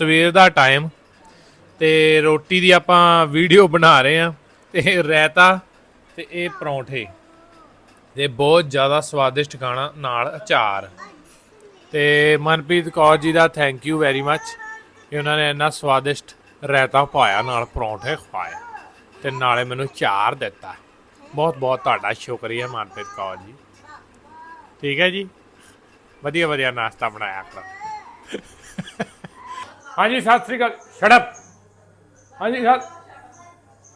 ਸਵੇਰ ਦਾ ਟਾਈਮ ਤੇ ਰੋਟੀ ਦੀ ਆਪਾਂ ਵੀਡੀਓ ਬਣਾ ਰਹੇ ਆ ਤੇ ਰਾਇਤਾ ਤੇ ਇਹ ਪਰੌਂਠੇ। ਤੇ ਬਹੁਤ ਜ਼ਿਆਦਾ ਸਵਾਦਿਸ਼ਟ ਖਾਣਾ ਨਾਲ ਅਚਾਰ। ਤੇ ਮਨਪ੍ਰੀਤ ਕੌਰ ਜੀ ਦਾ ਥੈਂਕ ਯੂ ਵੈਰੀ ਮੱਚ ਕਿ ਉਹਨਾਂ ਨੇ ਇੰਨਾ ਸਵਾਦਿਸ਼ਟ ਰਾਇਤਾ ਪਾਇਆ ਨਾਲ ਪਰੌਂਠੇ ਖਵਾਏ ਤੇ ਨਾਲੇ ਮੈਨੂੰ ਚਾਰ ਦਿੱਤਾ। ਬਹੁਤ ਬਹੁਤ ਤੁਹਾਡਾ ਸ਼ੁਕਰੀਆ ਮਨਪ੍ਰੀਤ ਕੌਰ ਜੀ। ਠੀਕ ਹੈ ਜੀ? ਵਧੀਆ ਵਧੀਆ ਨਾਸ਼ਤਾ ਬਣਾਇਆ ਕਰੋ। ਹਾਂਜੀ ਸਤਿ ਸ੍ਰੀ ਅਕਾਲ। ਸ਼ਟ ਅਪ ਹਾਂਜੀ ਸਤਿ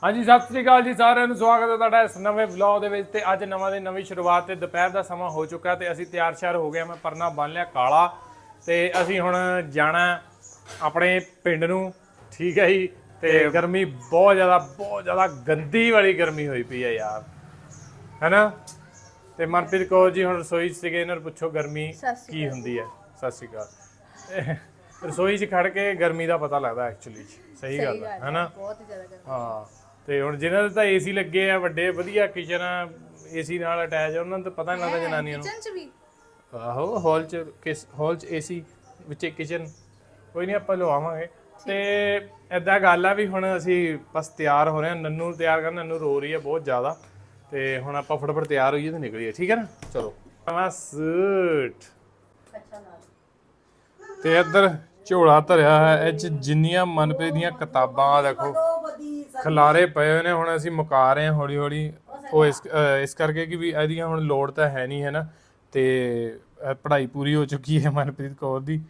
ਹਾਂਜੀ ਸਤਿ ਸ੍ਰੀ ਅਕਾਲ ਜੀ ਸਾਰਿਆਂ ਨੂੰ। ਸਵਾਗਤ ਹੈ ਤੁਹਾਡਾ ਇਸ ਨਵੇਂ ਵਲੌਗ ਦੇ ਵਿੱਚ ਤੇ ਅੱਜ ਨਵਾਂ ਦਿਨ ਨਵੀਂ ਸ਼ੁਰੂਆਤ ਤੇ ਦੁਪਹਿਰ ਦਾ ਸਮਾਂ ਹੋ ਚੁੱਕਾ ਤੇ ਅਸੀਂ ਤਿਆਰ ਸ਼ਿਆਰ ਹੋ ਗਏ ਮੈਂ ਪਰਨਾ ਬੰਨ ਲਿਆ ਕਾਲਾ ਤੇ ਅਸੀਂ ਹੁਣ ਜਾਣਾ ਆਪਣੇ ਪਿੰਡ ਨੂੰ। ਠੀਕ ਹੈ ਜੀ ਤੇ ਗਰਮੀ ਬਹੁਤ ਜ਼ਿਆਦਾ ਬਹੁਤ ਜ਼ਿਆਦਾ ਗੰਦੀ ਵਾਲੀ ਗਰਮੀ ਹੋਈ ਪਈ ਹੈ ਯਾਰ। ਹੈਨਾ ਤੇ ਮਨਪ੍ਰੀਤ ਕੌਰ ਜੀ ਹੁਣ ਰਸੋਈ ਸੀਗੇ ਇਹਨਾਂ ਨੂੰ ਪੁੱਛੋ ਗਰਮੀ ਕੀ ਹੁੰਦੀ ਹੈ? ਸਤਿ ਸ਼੍ਰੀ ਅਕਾਲ। ਰਸੋਈ 'ਚ ਖੜ ਕੇ ਗਰਮੀ ਦਾ ਪਤਾ ਲੱਗਦਾ ਐਕਚੁਅਲੀ ਸਹੀ ਗੱਲ ਹੈ ਹੈਨਾ? ਬਹੁਤ ਜ਼ਿਆਦਾ ਗਰਮੀ। ਹਾਂ ਤੇ ਹੁਣ ਜਿਨ੍ਹਾਂ ਦੇ ਤਾਂ ਏਸੀ ਲੱਗੇ ਆ ਵੱਡੇ ਵਧੀਆ ਕਿਚਨ ਆ ਏਸੀ ਨਾਲ ਅਟੈਚ ਉਹਨਾਂ ਨੂੰ ਤਾਂ ਪਤਾ ਨਹੀਂ ਲੱਗਦਾ ਜਨਾਨੀਆਂ ਨੂੰ। ਕਿਚਨ ਚ ਵੀ? ਆਹੋ ਹਾਲ ਚ ਕਿਸ ਹਾਲ ਚ ਏਸੀ ਵਿੱਚ ਕਿਚਨ ਕੋਈ ਨਹੀਂ ਆਪਾਂ ਲਵਾਵਾਂਗੇ। ਤੇ ਐਦਾਂ ਗੱਲ ਆ ਵੀ ਹੁਣ ਅਸੀਂ ਬਸ ਤਿਆਰ ਹੋ ਰਹੇ ਹਾਂ। ਨੰਨੂ ਨੂੰ ਤਿਆਰ ਕਰਨ ਨੰਨੂ ਰੋ ਰਹੀ ਹੈ ਬਹੁਤ ਜ਼ਿਆਦਾ। ਤੇ ਹੁਣ ਆਪਾਂ ਫਟਾਫਟ ਤਿਆਰ ਹੋਈਏ ਤੇ ਨਿਕਲੀਏ ਠੀਕ ਹੈ ਨਾ? ਚਲੋ। ਸੂਟ। ਤੇ ਇੱਧਰ ਝੋਲਾ ਧਰਿਆ ਹੈ। ਇਹ ਚ ਜਿੰਨੀਆਂ ਮਨਪ੍ਰੀਤ ਦੀਆਂ ਕਿਤਾਬਾਂ ਦੇਖੋ ਖਲਾਰੇ ਪਏ ਹੋਏ ਨੇ ਹੁਣ ਅਸੀਂ ਮੁਕਾ ਰਹੇ ਹਾਂ ਹੌਲੀ ਹੌਲੀ ਉਹ ਇਸ ਇਸ ਕਰਕੇ ਕਿ ਵੀ ਇਹਦੀਆਂ ਹੁਣ ਲੋੜ ਤਾਂ ਹੈ ਨਹੀਂ ਹੈ ਨਾ? ਤੇ ਪੜ੍ਹਾਈ ਪੂਰੀ ਹੋ ਚੁੱਕੀ ਹੈ ਮਨਪ੍ਰੀਤ ਕੌਰ ਦੀ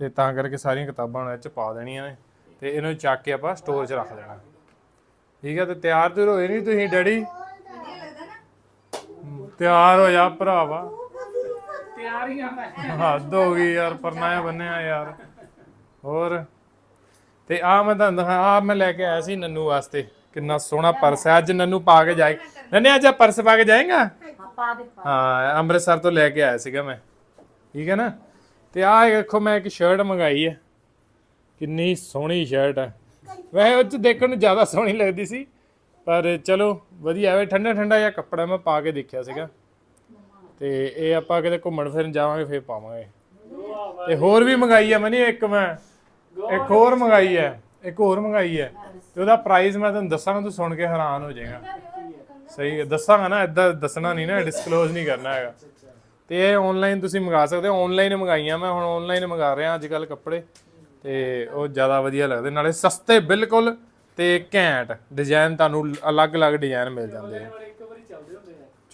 ਤੇ ਤਾਂ ਕਰਕੇ ਸਾਰੀਆਂ ਕਿਤਾਬਾਂ ਹੁਣ ਇਹ ਚ ਪਾ ਦੇਣੀਆਂ ਨੇ। ਤੇ ਇਹਨੂੰ ਚੱਕ ਕੇ ਆਪਾਂ ਸਟੋਰ 'ਚ ਰੱਖ ਦੇਣਾ। ਠੀਕ ਹੈ ਤੇ ਤਿਆਰ ਤੇ ਹੋਏ ਨਹੀਂ ਤੁਸੀਂ ਡੈਡੀ? ਤਿਆਰ ਹੋ ਜਾ ਭਰਾਵਾ। ਤਿਆਰ ਹੀ ਆ ਮੈਂ। ਹੱਦ ਹੋ ਗਈ ਯਾਰ ਪਰਨਾਇਆ ਬੰਨਿਆ ਯਾਰ। ਹੋਰ? ਤੇ ਆ ਮੈਂ ਤੁਹਾਨੂੰ ਦਿਖਾ ਆ ਮੈਂ ਲੈ ਕੇ ਆਇਆ ਸੀ ਨੰਨੂ ਵਾਸਤੇ। ਕਿੰਨਾ ਸੋਹਣਾ ਪਰਸ ਹੈ। ਅੱਜ ਨੰਨੂ ਪਾ ਕੇ ਜਾਏ ਨੰਨੇ ਅੱਜ ਆਹ ਪਰਸ ਪਾ ਕੇ ਜਾਏਗਾ? ਹਾਂ ਅੰਮ੍ਰਿਤਸਰ ਤੋਂ ਲੈ ਕੇ ਆਇਆ ਸੀਗਾ ਮੈਂ। ਠੀਕ ਹੈ ਨਾ? ਤੇ ਆ ਦੇਖੋ ਮੈਂ ਇੱਕ ਸ਼ਰਟ ਮੰਗਾਈ ਹੈ। ਕਿੰਨੀ ਸੋਹਣੀ ਸ਼ਰਟ ਹੈ। ਵੈਸੇ ਉਹ ਚ ਦੇਖਣ ਨੂੰ ਜ਼ਿਆਦਾ ਸੋਹਣੀ ਲੱਗਦੀ ਸੀ। ਪਰ ਚਲੋ ਵਧੀਆ ਹੈ। ਠੰਡਾ ਠੰਡਾ ਜਿਹਾ ਕੱਪੜਾ ਮੈਂ ਪਾ ਕੇ ਦੇਖਿਆ ਸੀਗਾ। ਤੇ ਇਹ ਆਪਾਂ ਕਿਤੇ ਘੁੰਮਣ ਫਿਰਨ ਜਾਵਾਂਗੇ ਫੇਰ ਪਾਵਾਂਗੇ। ਤੇ ਹੋਰ ਵੀ ਮੰਗਾਈ ਹੈ ਮਨੀ ਇੱਕ ਮੈਂ। ਇੱਕ ਹੋਰ ਮੰਗਾਈ ਹੈ ਇੱਕ ਹੋਰ ਮੰਗਾਈ ਹੈ ਤੇ ਉਹਦਾ ਪ੍ਰਾਈਸ ਮੈਂ ਤੁਹਾਨੂੰ ਦੱਸਾਂਗਾ ਤੂੰ ਸੁਣ ਕੇ ਹੈਰਾਨ ਹੋ ਜਾਏਗਾ। ਸਹੀ ਹੈ ਦੱਸਾਂਗਾ ਨਾ ਇਦਾਂ ਦੱਸਣਾ ਨਹੀਂ ਨਾ ਡਿਸਕਲੋਜ਼ ਨਹੀਂ ਕਰਨਾ ਹੈਗਾ। ਤੇ ਇਹ ਆਨਲਾਈਨ ਤੁਸੀਂ ਮੰਗਾ ਸਕਦੇ ਹੋ ਆਨਲਾਈਨ ਮੰਗਾਈਆਂ ਮੈਂ ਹੁਣ ਆਨਲਾਈਨ ਮੰਗਾ ਰਿਹਾ ਅੱਜ ਕੱਲ ਕੱਪੜੇ ਤੇ ਉਹ ਜ਼ਿਆਦਾ ਵਧੀਆ ਲੱਗਦੇ ਨਾਲੇ ਸਸਤੇ ਬਿਲਕੁਲ ਤੇ ਘੈਂਟ ਡਿਜ਼ਾਈਨ ਤੁਹਾਨੂੰ ਅਲੱਗ-ਅਲੱਗ ਡਿਜ਼ਾਈਨ ਮਿਲ ਜਾਂਦੇ ਆ।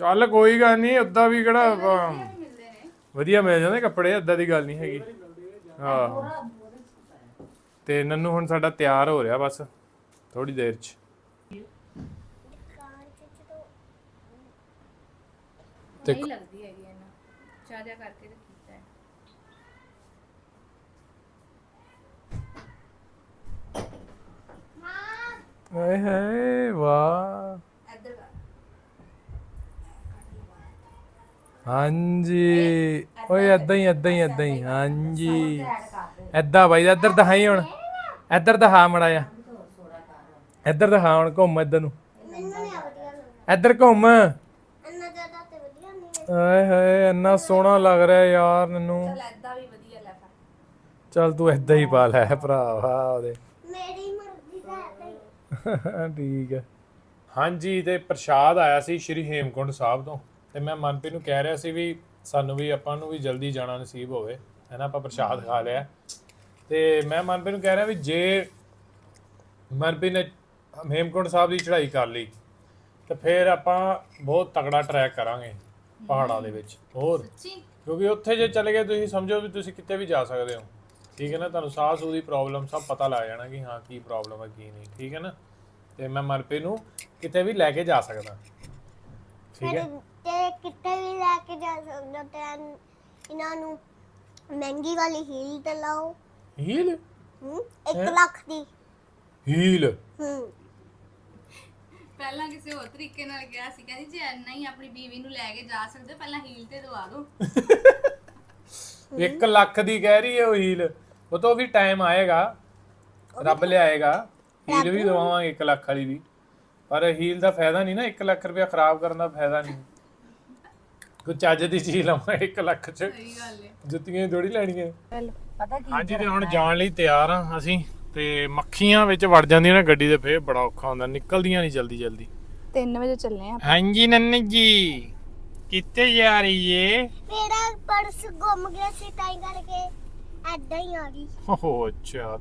ਚੱਲ ਕੋਈ ਗੱਲ ਨਹੀਂ ਉਦਾਂ ਵੀ ਕਿਹੜਾ ਵਧੀਆ ਮਿਲ ਜਾਂਦੇ ਕੱਪੜੇ ਏਦਾਂ ਦੀ ਗੱਲ ਨਹੀਂ ਹੈਗੀ। ਆਹੋ ਤੇ ਨੰਨੂ ਹੁਣ ਸਾਡਾ ਤਿਆਰ ਹੋ ਰਿਹਾ ਬਸ ਥੋੜੀ ਦੇਰ ਚ। ਤੇ ਨਹੀਂ ਲੱਗਦੀ ਹੈਗੀ ਇਹਨਾਂ ਚਾਹ ਜਾ ਕਰਕੇ ਤੇ ਕੀਤਾ ਹੈ। ਓਏ ਹੇ ਵਾਹ। ਇੱਧਰ ਕਰ। ਹਾਂਜੀ। ਓਏ ਏਦਾਂ ਹੀ ਏਦਾਂ ਹੀ ਏਦਾਂ ਹੀ। ਹਾਂਜੀ। ਏਦਾਂ ਬਾਈ, ਇੱਧਰ ਦਿਖਾਈ ਹੁਣ। ਇੱਧਰ ਦਿਖਾ ਮੜਾ ਜਾ ਇੱਧਰ ਦਿਖਾ ਹੁਣ ਘੁੰਮ ਇੱਧਰ ਨੂੰ। ਇੱਧਰ ਘੁੰਮ। ਓਏ ਹੋਏ, ਇੰਨਾ ਸੋਹਣਾ ਲੱਗ ਰਿਹਾ ਯਾਰ ਮੈਨੂੰ। ਚੱਲ ਐਦਾਂ ਵੀ ਵਧੀਆ ਲੈ ਚੱਲ ਤੂੰ ਏਦਾਂ ਹੀ ਪਾ ਲੈ ਭਰਾਵਾ ਉਹਦੇ। ਮੇਰੀ ਮਰਜ਼ੀ ਦਾ ਹੈ ਠੀਕ ਹੈ। ਹਾਂਜੀ, ਤੇ ਪ੍ਰਸ਼ਾਦ ਆਇਆ ਸੀ ਸ਼੍ਰੀ ਹੇਮਕੁੰਡ ਸਾਹਿਬ ਤੋਂ। ਤੇ ਮੈਂ ਮਨਪ੍ਰੀਤ ਨੂੰ ਕਹਿ ਰਿਹਾ ਸੀ ਵੀ ਸਾਨੂੰ ਵੀ ਆਪਾਂ ਨੂੰ ਵੀ ਜਲਦੀ ਜਾਣਾ ਨਸੀਬ ਹੋਵੇ। ਹੈਨਾ ਆਪਾਂ ਪ੍ਰਸ਼ਾਦ ਖਾ ਲਿਆ। ਤੇ ਮੈਂ ਮਨਪ੍ਰੀਤ ਨੂੰ ਕਹਿ ਰਿਹਾ ਵੀ ਜੇ ਮਨਪ੍ਰੀਤ ਨੇ ਹੇਮਕੁੰਡ ਸਾਹਿਬ ਦੀ ਚੜ੍ਹਾਈ ਕਰ ਲਈ ਤੇ ਫਿਰ ਆਪਾਂ ਬਹੁਤ ਤਗੜਾ ਟਰੈਕ ਕਰਾਂਗੇ ਪਹਾੜਾਂ ਦੇ ਵਿੱਚ ਹੋਰ। ਸੱਚੀ? ਕਿਉਂਕਿ ਉੱਥੇ ਜੇ ਚਲੇ ਗਏ ਤੁਸੀਂ ਸਮਝੋ ਵੀ ਤੁਸੀਂ ਕਿਤੇ ਵੀ ਜਾ ਸਕਦੇ ਹੋ। ਠੀਕ ਹੈ ਨਾ? ਤੁਹਾਨੂੰ ਸਾਹ ਸੂ ਦੀ ਪ੍ਰੋਬਲਮ ਸਭ ਪਤਾ ਲੱਗ ਜਾਣਾ ਕਿ ਹਾਂ ਕੀ ਪ੍ਰੋਬਲਮ ਹੈ ਕੀ ਨਹੀਂ। ਠੀਕ ਹੈ ਨਾ? ਤੇ ਮੈਂ ਮਰਪੇ ਨੂੰ ਕਿਤੇ ਵੀ ਲੈ ਕੇ ਜਾ ਸਕਦਾ। ਠੀਕ ਹੈ? ਤੇ ਕਿਤੇ ਵੀ ਲੈ ਕੇ ਜਾ ਸਕਦੇ ਹੋ ਤੇ ਇਹਨਾਂ ਨੂੰ ਮਹਿੰਗੀ ਵਾਲੀ ਹੀਲ ਤੇ ਲਾਓ। ਹੀਲ? ਹੂੰ 1 ਲੱਖ ਦੀ। ਹੀਲ? ਹੂੰ। ਪਹਿਲਾਂ ਕਿਸੇ ਹੋਰ ਤਰੀਕੇ ਨਾਲ ਗਿਆ ਸੀ ਕਹਿੰਦੀ ਜੇ ਇੰਨਾ ਹੀ ਆਪਣੀ ਬੀਵੀ ਨੂੰ ਲੈ ਕੇ ਜਾ ਸਕਦੇ ਹੋ, ਪਹਿਲਾਂ ਹੀਲ ਤੇ ਦਵਾ ਦਿਓ 1 ਲੱਖ ਦੀ ਕਹਿ ਰਹੀ ਹੈ ਉਹ ਹੀਲ। ਉਹ ਤੋਂ ਵੀ ਟਾਈਮ ਆਏਗਾ ਰੱਬ ਲਿਆਏਗਾ। ਹੀਲ ਵੀ ਦਵਾਵਾਂਗੇ 1 ਲੱਖ ਵਾਲੀ ਵੀ। ਪਰ ਹੀਲ ਦਾ ਫਾਇਦਾ ਨਹੀਂ ਨਾ 1 ਲੱਖ ਰੁਪਇਆ ਖਰਾਬ ਕਰਨ ਦਾ ਫਾਇਦਾ ਨਹੀਂ। ਕੋਈ ਚੱਜ ਦੀ ਚੀਜ਼ ਲਵਾਂ 1 ਲੱਖ ਚ। ਸਹੀ ਗੱਲ ਹੈ ਜੁੱਤੀਆਂ ਥੋੜੀ ਲੈਣੀਆਂ। ਪਤਾ ਕੀ ਹਾਂਜੀ ਤੇ ਹੁਣ ਜਾਣ ਲਈ ਤਿਆਰ ਆ ਅਸੀਂ ਤੇ ਮੱਖੀਆਂ ਵਿੱਚ ਵੜ ਜਾਂਦੀਆਂ ਨੇ ਗੱਡੀ ਦੇ ਫੇਰ ਬੜਾ ਔਖਾ ਹੁੰਦਾ ਨਿਕਲਦੀਆਂ ਨਹੀਂ ਜਲਦੀ ਜਲਦੀ। 3 ਵਜੇ ਚੱਲੇ ਆ। ਹਾਂਜੀ ਨੰਨੀ ਜੀ ਕਿੱਥੇ ਜਾ ਰਹੀ ਏ? ਮੇਰਾ ਪਰਸ ਗੁੰਮ ਗਿਆ ਸੀ ਤਾਂ ਹੀ ਕਰਕੇ ਐਦਾਂ ਹੀ ਆ ਗਈ। ਓਹ ਅੱਛਾ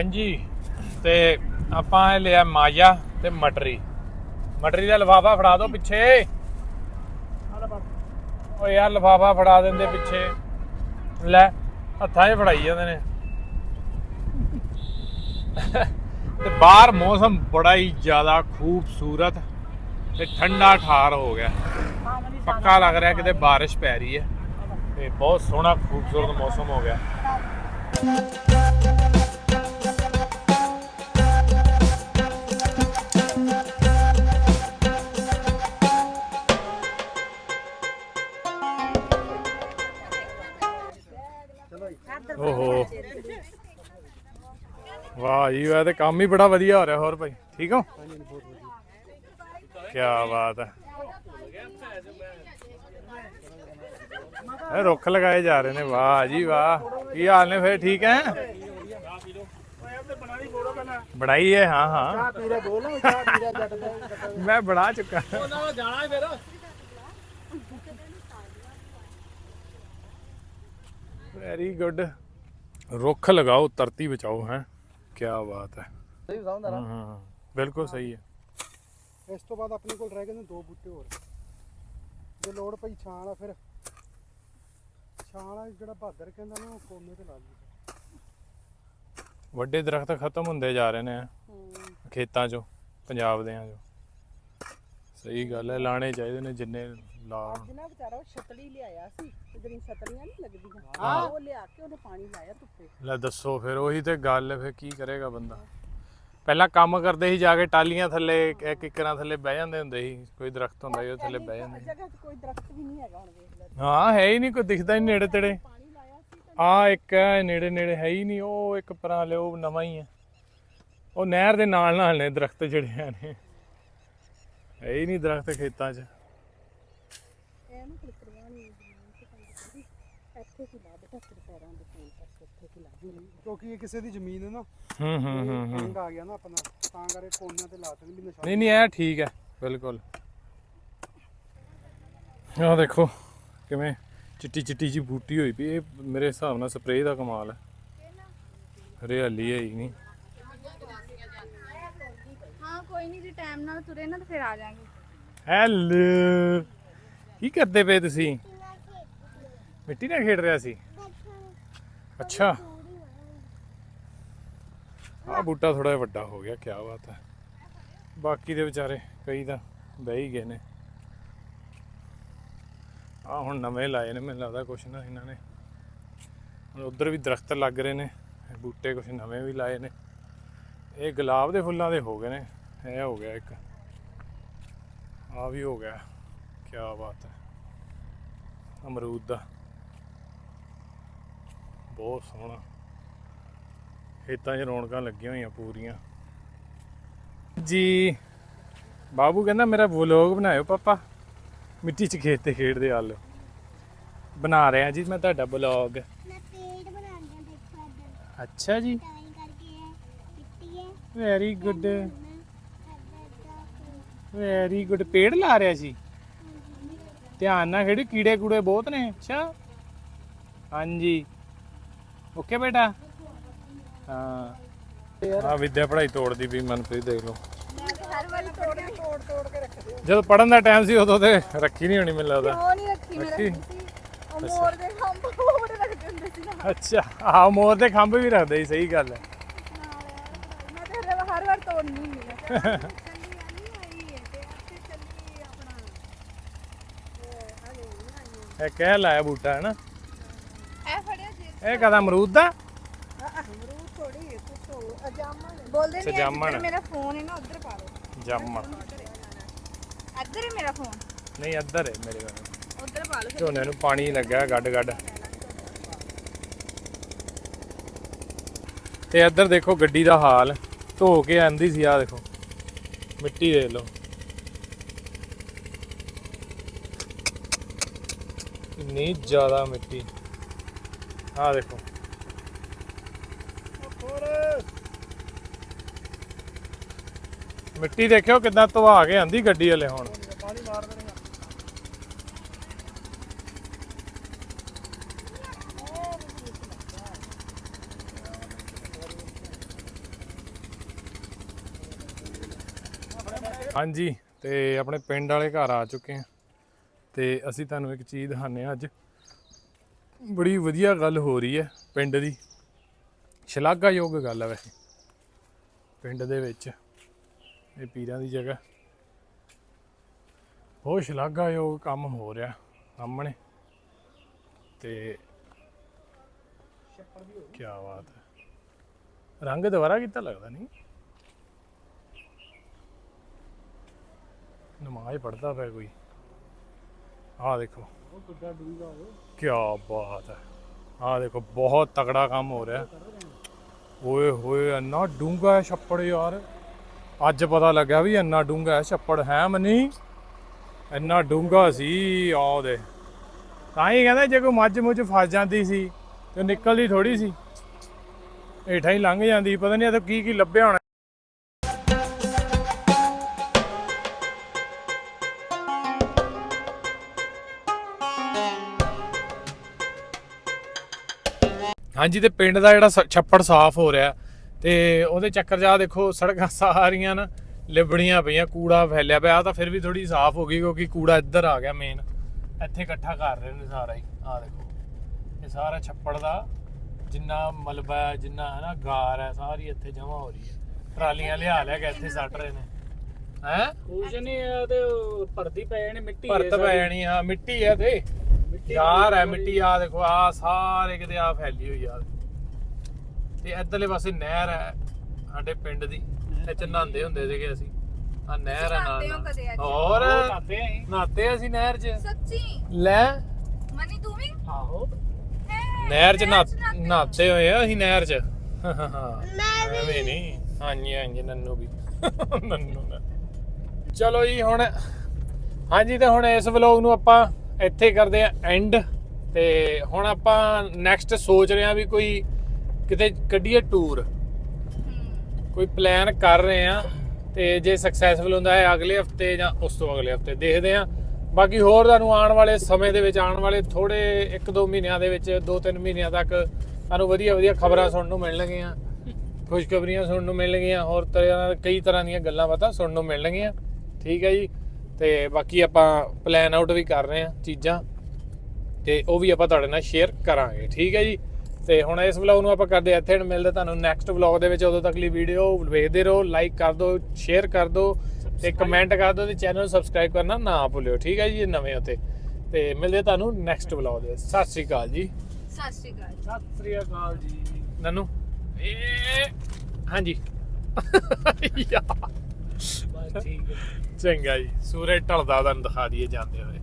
ਹਾਂਜੀ, ਤੇ ਆਪਾਂ ਇਹ ਲਿਆ ਮਾਇਆ ਤੇ ਮਟਰੀ। ਮਟਰੀ ਦਾ ਲਫਾਫਾ ਫੜਾ ਦਿਓ ਪਿੱਛੇ। ਓ ਯਾਰ ਲਫਾਫਾ ਫੜਾ ਦਿੰਦੇ ਪਿੱਛੇ। ਲੈ, ਹੱਥਾਂ 'ਚ ਫੜਾਈ ਜਾਂਦੇ ਨੇ। ਤੇ ਬਾਹਰ ਮੌਸਮ ਬੜਾ ਹੀ ਜ਼ਿਆਦਾ ਖੂਬਸੂਰਤ ਤੇ ਠੰਡਾ ਠਾਰ ਹੋ ਗਿਆ। ਪੱਕਾ ਲੱਗ ਰਿਹਾ ਕਿਤੇ ਬਾਰਿਸ਼ ਪੈ ਰਹੀ ਹੈ। ਤੇ ਬਹੁਤ ਸੋਹਣਾ, ਖੂਬਸੂਰਤ ਮੌਸਮ ਹੋ ਗਿਆ। ਵਾਹ ਜੀ ਤੇ ਕੰਮ ਹੀ ਬੜਾ ਵਧੀਆ ਹੋ ਰਿਹਾ, ਹੋਰ ਭਾਈ, ਠੀਕ ਹੋ? ਕੀ ਬਾਤ ਹੈ। ਇਹ ਰੁੱਖ ਲਗਾਏ ਜਾ ਰਹੇ ਨੇ, ਵਾਹ ਜੀ ਵਾਹ। ਕੀ ਹਾਲ ਨੇ ਫਿਰ, ਠੀਕ ਹੈ? ਬਣਾਈ ਹੈ, ਹਾਂ ਹਾਂ। ਮੈਂ ਬਣਾ ਚੁੱਕਾ। ਵੈਰੀ ਗੁੱਡ ਰੁੱਖ ਲਗਾਓ, ਧਰਤੀ ਬਚਾਓ, ਹੈ। ਕੀ ਬਾਤ ਹੈ। ਸਹੀ ਸਮਝਦਾ ਹਾਂ ਹਾਂ ਬਿਲਕੁਲ ਸਹੀ ਹੈ। ਇਸ ਤੋਂ ਬਾਅਦ ਆਪਣੇ ਕੋਲ ਰਹਿ ਗਏ ਨੇ ਦੋ ਬੂਟੇ ਹੋਰ। ਜੇ ਲੋੜ ਪਈ ਛਾਂ ਵਾਲਾ ਫਿਰ। ਛਾਂ ਵਾਲਾ ਜਿਹੜਾ ਬਹਾਦਰ ਕਹਿੰਦਾ ਨਾ ਉਹ ਕੋਨੇ ਤੇ ਲਾ ਲਈ ਵੱਡੇ ਦਰਖਤ ਖਤਮ ਹੁੰਦੇ ਜਾ ਰਹੇ ਨੇ ਖੇਤਾਂ 'ਚੋਂ ਪੰਜਾਬ ਦੇਆਂ 'ਚੋਂ। ਸਹੀ ਗੱਲ ਹੈ ਲਾਣੇ ਚਾਹੀਦੇ ਨੇ ਜਿੰਨੇ ਲਾ। ਨਾ ਵਿਚਾਰਾ ਉਹ ਛਤਲੀ ਲਿਆਇਆ ਸੀ ਤੇ ਜਿਹੜੀਆਂ ਛਤਲੀਆਂ ਨਹੀਂ ਲੱਗਦੀਆਂ ਉਹ ਲਿਆ ਕੇ ਉਹਨੇ ਪਾਣੀ ਲਾਇਆ ਧੁੱਪੇ। ਲੈ ਦੱਸੋ ਫਿਰ ਉਹੀ ਤੇ ਗੱਲ ਹੈ ਫਿਰ ਕੀ ਕਰੇਗਾ ਬੰਦਾ? ਪਹਿਲਾਂ ਕੰਮ ਕਰਦੇ ਸੀ ਜਾ ਕੇ ਟਾਲੀਆਂ ਥੱਲੇ ਇੱਕ ਇੱਕਰਾਂ ਥੱਲੇ ਬਹਿ ਜਾਂਦੇ ਹੁੰਦੇ ਸੀ ਕੋਈ ਦਰਖਤ ਹੁੰਦਾ ਸੀ ਉਹ ਥੱਲੇ ਬਹਿ ਜਾਂਦੇ ਸੀ। ਜਗ੍ਹਾ 'ਚ ਕੋਈ ਦਰਖਤ ਵੀ ਨਹੀਂ ਹੈਗਾ ਹੁਣ ਵੇਖ ਲੈ। ਹਾਂ ਹੈ ਹੀ ਨਹੀਂ ਕੋਈ ਦਿਖਦਾ ਹੀ ਨੀ ਨੇੜੇ ਤੇੜੇ। ਪਾਣੀ ਲਾਇਆ ਸੀ ਆ ਇੱਕ ਹੈ ਨੇੜੇ ਨੇੜੇ ਹੈ ਹੀ ਨਹੀਂ ਉਹ ਇੱਕ ਪਰਾਂ ਲਿਓ ਨਵਾਂ ਹੀ ਹੈ ਉਹ ਨਹਿਰ ਦੇ ਨਾਲ ਨਾਲ ਨੇ ਦਰਖਤ ਜਿਹੜੇ ਨੇ। ਹੈ ਹੀ ਨਹੀਂ ਦਰਖਤ ਖੇਤਾਂ 'ਚ ਇਹ ਨਾ ਕੋਈ ਪਰਵਾਹ ਨਹੀਂ ਜ਼ਮੀਨ ਤੇ ਕੰਮ ਕਰਦੀ ਇੱਥੇ ਕੀ ਲਾ ਬੇਟਾ ਤੇਰੇ ਪੈਰਾਂ ਦੇ ਕੋਲ ਪਾਸੇ ਇੱਥੇ ਕੀ ਲਾ ਦੇ ਕਿਉਂਕਿ ਇਹ ਕਿਸੇ ਦੀ ਜ਼ਮੀਨ ਹੈ ਨਾ ਹੂੰ ਹੂੰ ਹੂੰ ਹੂੰ। ਰੰਗ ਆ ਗਿਆ ਨਾ ਆਪਣਾ ਤਾਂ ਕਰੇ ਕੋਨਿਆਂ ਤੇ ਲਾ ਦੇਣ ਵੀ ਨਿਸ਼ਾਨ ਨਹੀਂ ਨਹੀਂ ਇਹ ਠੀਕ ਹੈ ਬਿਲਕੁਲ। ਆਹ ਦੇਖੋ ਕਿਵੇਂ ਚਿੱਟੀ ਚਿੱਟੀ ਜੀ ਬੂਟੀ ਹੋਈ ਪਈ ਇਹ ਮੇਰੇ ਹਿਸਾਬ ਨਾਲ ਸਪਰੇਅ ਦਾ ਕਮਾਲ ਹੈ। ਹਰਿਆਲੀ ਹੈ ਹੀ ਨਹੀਂ ਹਾਂ ਕੋਈ ਨਹੀਂ ਜੇ ਟਾਈਮ ਨਾਲ ਤੁਰੇ ਨਾ ਤਾਂ ਫਿਰ ਆ ਜਾਾਂਗੇ। ਹੈਲੋ ਕੀ ਕਰਦੇ ਪਏ ਤੁਸੀਂ? ਮਿੱਟੀ ਨਾਲ ਖੇਡ ਰਿਹਾ ਸੀ। ਅੱਛਾ। ਆ ਬੂਟਾ ਥੋੜਾ ਜਿਹਾ ਵੱਡਾ ਹੋ ਗਿਆ ਕੀ ਬਾਤ ਹੈ। ਬਾਕੀ ਦੇ ਵਿਚਾਰੇ ਕਈ ਤਾਂ ਬਹਿ ਹੀ ਗਏ ਨੇ। ਆ ਹੁਣ ਨਵੇਂ ਲਾਏ ਨੇ, ਮੈਨੂੰ ਲੱਗਦਾ ਕੁਛ ਨਾ ਇਹਨਾਂ ਨੇ। ਹੁਣ ਉਧਰ ਵੀ ਦਰਖਤ ਲੱਗ ਰਹੇ ਨੇ, ਬੂਟੇ ਕੁਛ ਨਵੇਂ ਵੀ ਲਾਏ ਨੇ। ਇਹ ਗੁਲਾਬ ਦੇ ਫੁੱਲਾਂ ਦੇ ਹੋ ਗਏ ਨੇ, ਇਹ ਹੋ ਗਿਆ ਇੱਕ। ਆ ਵੀ ਹੋ ਗਿਆ ਕੀ ਬਾਤ ਹੈ। ਅਮਰੂਦ ਦਾ। ਬਹੁਤ ਸੋਹਣਾ। ਖੇਤਾਂ 'ਚ ਰੌਣਕਾਂ ਲੱਗੀਆਂ ਹੋਈਆਂ ਪੂਰੀਆਂ। ਜੀ ਬਾਬੂ ਕਹਿੰਦਾ ਮੇਰਾ ਵਲੋਗ ਬਣਾਇਓ ਪਾਪਾ। ਮਿੱਟੀ 'ਚ ਖੇਤ ਤੇ ਖੇਡਦੇ ਹਾਲ ਬਣਾ ਰਿਹਾ ਜੀ ਮੈਂ ਤੁਹਾਡਾ ਵਲੋਗ। ਮੈਂ ਪੇੜ ਬਣਾਉਂਦਾ ਦੇਖੋ ਇੱਧਰ। ਅੱਛਾ ਜੀ। ਵੈਰੀ ਗੁੱਡ ਵੈਰੀ ਗੁੱਡ ਪੇੜ ਲਾ ਰਿਹਾ ਸੀ ਧਿਆਨ ਨਾਲ ਖੇਡੀ ਕੀੜੇ ਕੂੜੇ ਬਹੁਤ ਨੇ। ਅੱਛਾ। ਹਾਂਜੀ। ਓਕੇ ਬੇਟਾ? ਹਾਂ। ਆ ਵਿਦਿਆ ਪੜ੍ਹਾਈ ਤੋੜਦੀ ਵੀ ਮਨਪ੍ਰੀਤ ਦੇਖ ਲਓ। ਹਰ ਵਾਰੀ ਤੋੜ ਕੇ ਤੋੜ ਤੋੜ ਕੇ ਰੱਖਦੇ ਜਦੋਂ ਪੜਨ ਦਾ ਟਾਈਮ ਸੀ ਉਦੋਂ ਤੇ ਰੱਖੀ ਨਹੀਂ ਹੋਣੀ ਮੈਨੂੰ ਲੱਗਦਾ। ਉਹ ਨਹੀਂ ਰੱਖੀ ਮੈਂ ਰੱਖੀ? ਰੱਖੀ ਸੀ। ਉਹ ਮੋਰ ਦੇ ਖੰਭ ਉਹ ਬੜੇ ਰੱਖਦੇ ਹੁੰਦੇ ਸੀ ਨਾ। ਅੱਛਾ ਆ ਮੋਰ ਦੇ ਖੰਭ ਵੀ ਰੱਖਦੇ ਸੀ ਸਹੀ ਗੱਲ ਹੈ। ਮੈਂ ਤੇ ਹਰ ਵਾਰ ਤੋੜਨੀ ਨਹੀਂ ਇਹ ਕਹਿ ਲਾਇਆ ਬੂਟਾ ਹੈ ਨਾ? ਇਹ ਕਦਾ ਅਮਰੂਦ ਦਾ? ਅਮਰੂਦ ਬੋਲਦੇ ਅੱਛਾ, ਨਹੀਂ ਜਾਮਣ। ਅੱਜ ਮੇਰਾ ਫੋਨ ਹੈ ਨਾ ਉਧਰ ਪਾ ਲਓ। ਜਾਮਣ। ਇੱਧਰ ਹੈ ਮੇਰਾ ਫੋਨ ਨਹੀਂ ਅੱਧਰ ਹੈ ਮੇਰੇ ਕੋਲ। ਉਧਰ ਪਾ ਲਓ। ਝੋਨੇ ਨੂੰ ਪਾਣੀ ਲੱਗਾ ਗੱਡ ਗੱਡ। ਤੇ ਇੱਧਰ ਦੇਖੋ ਗੱਡੀ ਦਾ ਹਾਲ। ਧੋ ਕੇ ਆਂਦੀ ਸੀ ਆ ਦੇਖੋ। ਮਿੱਟੀ ਦੇਖ ਲਓ। ਇੰਨੀ ਜ਼ਿਆਦਾ ਮਿੱਟੀ। ਆ ਦੇਖੋ। ਮਿੱਟੀ ਦੇਖਿਓ ਕਿਦਾਂ ਧਵਾ ਕੇ ਆਂਦੀ ਗੱਡੀ ਵਾਲੇ ਹੁਣ। ਪਾਣੀ ਮਾਰ ਦੇਣਾ ਹਾਂਜੀ, ਤੇ ਆਪਣੇ ਪਿੰਡ ਵਾਲੇ ਘਰ ਆ ਚੁੱਕੇ ਆ। ਤੇ ਅਸੀਂ ਤੁਹਾਨੂੰ ਇੱਕ ਚੀਜ਼ ਦਿਖਾਣੇ ਆ ਅੱਜ। ਬੜੀ ਵਧੀਆ ਗੱਲ ਹੋ ਰਹੀ ਹੈ ਪਿੰਡ ਦੀ। ਸ਼ਲਾਘਾਯੋਗ ਗੱਲ ਹੈ ਵੈਸੇ। ਪਿੰਡ ਦੇ ਵਿੱਚ, ਇਹ ਪੀਰਾਂ ਦੀ ਜਗ੍ਹਾ। ਬਹੁਤ ਸ਼ਲਾਘਾਯੋਗ ਕੰਮ ਹੋ ਰਿਹਾ ਸਾਹਮਣੇ। ਤੇ ਕੀ ਬਾਤ ਹੈ। ਰੰਗ ਦੁਬਾਰਾ ਕੀਤਾ ਲੱਗਦਾ ਨਹੀਂ। ਨਮਾਜ਼ ਪੜਦਾ ਪਿਆ ਕੋਈ। ਆਹ ਦੇਖੋ। ਕੀ ਬਾਤ ਹੈ। ਆਹ ਦੇਖੋ, ਬਹੁਤ ਤਗੜਾ ਕੰਮ ਹੋ ਰਿਹਾ। ਓਏ ਹੋਏ, ਇੰਨਾ ਡੂੰਗਾ ਹੈ ਛੱਪੜ ਯਾਰ। ਅੱਜ ਪਤਾ ਲੱਗਿਆ ਵੀ ਇੰਨਾ ਡੂੰਗਾ ਹੈ ਛੱਪੜ ਹੈ ਮਨੀ ਇੰਨਾ ਡੂੰਗਾ ਸੀ, ਆਹ ਦੇ ਤਾਂ ਹੀ ਕਹਿੰਦਾ ਜੇ ਕੋਈ ਮੱਝ ਮੁੱਝ ਫਸ ਜਾਂਦੀ ਸੀ ਤੇ ਨਿਕਲਦੀ ਥੋੜੀ ਸੀ। ਹੇਠਾਂ ਹੀ ਲੰਘ ਜਾਂਦੀ, ਪਤਾ ਨਹੀਂ ਇਹ ਕੀ ਕੀ ਲੱਭਿਆ ਹੋਣਾ। ਹਾਂਜੀ ਤੇ ਪਿੰਡ ਦਾ ਜਿਹੜਾ ਛੱਪੜ ਸਾਫ਼ ਹੋ ਰਿਹਾ ਤੇ ਉਹਦੇ ਚੱਕਰ ਜਾ ਦੇਖੋ ਸੜਕਾਂ ਸਾਰੀਆਂ ਨਾ ਲਿਬੜੀਆਂ ਪਈਆਂ ਕੂੜਾ ਫੈਲਿਆ ਪਿਆ। ਤਾਂ ਫਿਰ ਵੀ ਥੋੜੀ ਸਾਫ਼ ਹੋ ਗਈ ਕਿਉਂਕਿ ਕੂੜਾ ਇੱਧਰ ਆ ਗਿਆ ਮੇਨ ਇੱਥੇ ਇਕੱਠਾ ਕਰ ਰਹੇ ਨੇ ਸਾਰਾ ਹੀ। ਆਹ ਦੇਖੋ ਇਹ ਸਾਰਾ ਛੱਪੜ ਦਾ ਜਿੰਨਾ ਮਲਬਾ ਹੈ ਜਿੰਨਾ ਹੈ ਨਾ ਗਾਰ ਹੈ ਸਾਰੀ ਇੱਥੇ ਜਮ੍ਹਾਂ ਹੋ ਰਹੀ ਹੈ। ਟਰਾਲੀਆਂ ਲਿਆ ਲਿਆ ਕੇ ਇੱਥੇ ਸੱਟ ਰਹੇ ਨੇ। ਹੈ? ਕੁਛ ਨਹੀਂ ਇਹ ਤੇ ਉਹ ਭਰਤੀ ਪੈ ਜਾਣੀ ਮਿੱਟੀ ਹੈ ਭਰਤ। ਪੈ ਜਾਣੀ ਆ ਮਿੱਟੀ ਹੈ ਤੇ। ਯਾਰ ਹੈ ਮਿੱਟੀ ਆ ਦੇਖੋ ਆ ਸਾਰੇ ਕਿਤੇ ਆ ਫੈਲੀ ਹੋਈ ਆ। ਤੇ ਇੱਧਰਲੇ ਪਾਸੇ ਨਹਿਰ ਹੈ ਸਾਡੇ ਪਿੰਡ ਦੀ ਇੱਥੇ ਨਹਾਉਂਦੇ ਹੁੰਦੇ ਸੀਗੇ ਅਸੀਂ। ਆ ਨਹਿਰ ਹੈ ਨਾਲ? ਹੋਰ? ਨਹਾਤੇ ਅਸੀਂ। ਨਹਿਰ 'ਚ। ਸੱਚੀ? ਲੈ। ਮਨੀ ਤੂੰ ਵੀ? ਆਹੋ। ਨਹਿਰ 'ਚ ਨਹਾ- ਨਹਾਤੇ ਹੋਏ ਆ ਅਸੀਂ ਨਹਿਰ 'ਚ। ਮੈਂ ਐਵੇਂ ਨਹੀਂ। ਹਾਂਜੀ ਹਾਂਜੀ ਨੰਨੂ ਵੀ। ਨੰਨੂ ਨਾ ਚਲੋ ਜੀ ਹੁਣ ਹਾਂਜੀ ਤੇ ਹੁਣ ਇਸ ਵਲੌਗ ਨੂੰ ਆਪਾਂ ਇੱਥੇ ਕਰਦੇ ਆ ਐਂਡ ਤੇ ਹੁਣ ਆਪਾਂ ਨੈਕਸਟ ਸੋਚ ਰਹੇ ਆ ਵੀ ਕੋਈ ਕਿਤੇ ਕੱਢੀਏ ਟੂਰ ਕੋਈ ਪਲਾਨ ਕਰ ਰਹੇ ਆ ਤੇ ਜੇ ਸਕਸੈਸਫੁਲ ਹੁੰਦਾ ਹੈ ਅਗਲੇ ਹਫ਼ਤੇ ਜਾਂ ਉਸ ਤੋਂ ਅਗਲੇ ਹਫ਼ਤੇ ਦੇਖਦੇ ਆ ਬਾਕੀ ਹੋਰ ਤੁਹਾਨੂੰ ਆਉਣ ਵਾਲੇ ਸਮੇਂ ਦੇ ਵਿੱਚ, ਆਉਣ ਵਾਲੇ ਥੋੜੇ 1-2 ਮਹੀਨਿਆਂ ਦੇ ਵਿੱਚ 2-3 ਮਹੀਨਿਆਂ ਤੱਕ ਤੁਹਾਨੂੰ ਵਧੀਆ ਵਧੀਆ ਖਬਰਾਂ ਸੁਣਨ ਨੂੰ ਮਿਲਣਗੀਆਂ, ਖੁਸ਼ਖਬਰੀਆਂ ਸੁਣਨ ਨੂੰ ਮਿਲਣਗੀਆਂ, ਹੋਰ ਤਰ੍ਹਾਂ ਕਈ ਤਰ੍ਹਾਂ ਦੀਆਂ ਗੱਲਾਂ ਬਾਤਾਂ ਸੁਣਨ ਨੂੰ ਮਿਲਣਗੀਆਂ। ਠੀਕ ਹੈ ਜੀ। ਤੇ ਬਾਕੀ ਆਪਾਂ ਪਲਾਨ ਆਊਟ ਵੀ ਕਰ ਰਹੇ ਆ ਚੀਜ਼ਾਂ ਤੇ ਉਹ ਵੀ ਆਪਾਂ ਤੁਹਾਡੇ ਨਾਲ ਸ਼ੇਅਰ ਕਰਾਂਗੇ ਠੀਕ ਹੈ ਜੀ? ਤੇ ਹੁਣ ਇਸ ਵਲੌਗ ਨੂੰ ਆਪਾਂ ਕਰਦੇ ਇੱਥੇ and ਮਿਲਦੇ ਤੁਹਾਨੂੰ ਨੈਕਸਟ ਵਲੌਗ ਦੇ ਵਿੱਚ ਉਦੋਂ ਤੱਕ ਲਈ ਵੀਡੀਓ ਵੇਖਦੇ ਰਹੋ ਲਾਈਕ ਕਰ ਦਿਓ ਸ਼ੇਅਰ ਕਰ ਦਿਓ ਤੇ ਕਮੈਂਟ ਕਰ ਦਿਓ ਤੇ ਚੈਨਲ ਨੂੰ ਸਬਸਕ੍ਰਾਈਬ ਕਰਨਾ ਨਾ ਭੁੱਲਿਓ ਠੀਕ ਹੈ ਜੀ ਜੇ ਨਵੇਂ ਹੋ ਤੇ। ਤੇ ਮਿਲਦੇ ਤੁਹਾਨੂੰ ਨੈਕਸਟ ਵਲੌਗ ਦੇ ਵਿੱਚ। ਸਤਿ ਸ੍ਰੀ ਅਕਾਲ ਜੀ। ਸਤਿ ਸ਼੍ਰੀ ਅਕਾਲ ਸਤਿ ਸ੍ਰੀ ਅਕਾਲ ਜੀ। ਨਨੂ? ਇਹ ਹਾਂਜੀ। ਯਾ, ਚੰਗਾ ਜੀ ਸੂਰਜ ਢਲਦਾ ਤੁਹਾਨੂੰ ਦਿਖਾ ਦਈਏ ਜਾਂਦੇ ਹੋਏ।